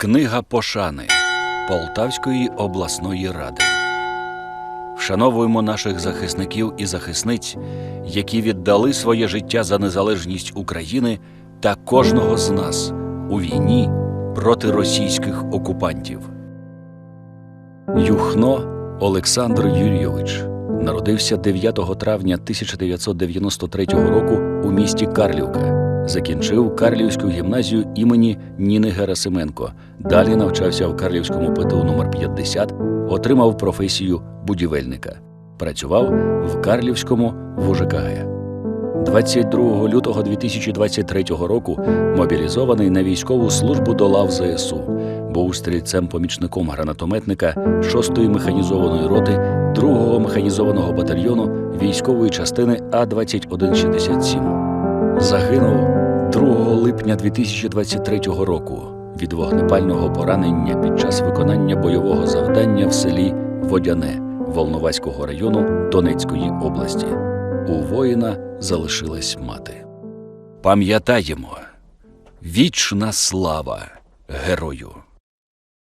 Книга пошани Полтавської обласної ради. Вшановуємо наших захисників і захисниць, які віддали своє життя за незалежність України та кожного з нас у війні проти російських окупантів. Юхно Олександр Юрійович народився 9 травня 1993 року у місті Карлівка. Закінчив Карлівську гімназію імені Ніни Герасименко. Далі навчався в Карлівському ПТУ номер 50 отримав професію будівельника. Працював в Карлівському ВУЖКГ. 22 лютого 2023 року мобілізований на військову службу до лав ЗСУ. Був стрільцем-помічником гранатометника 6-ї механізованої роти 2-го механізованого батальйону військової частини А-2167. Загинув 2 липня 2023 року від вогнепального поранення під час виконання бойового завдання в селі Водяне Волноваського району Донецької області. У воїна залишилась мати. Пам'ятаємо, вічна слава герою!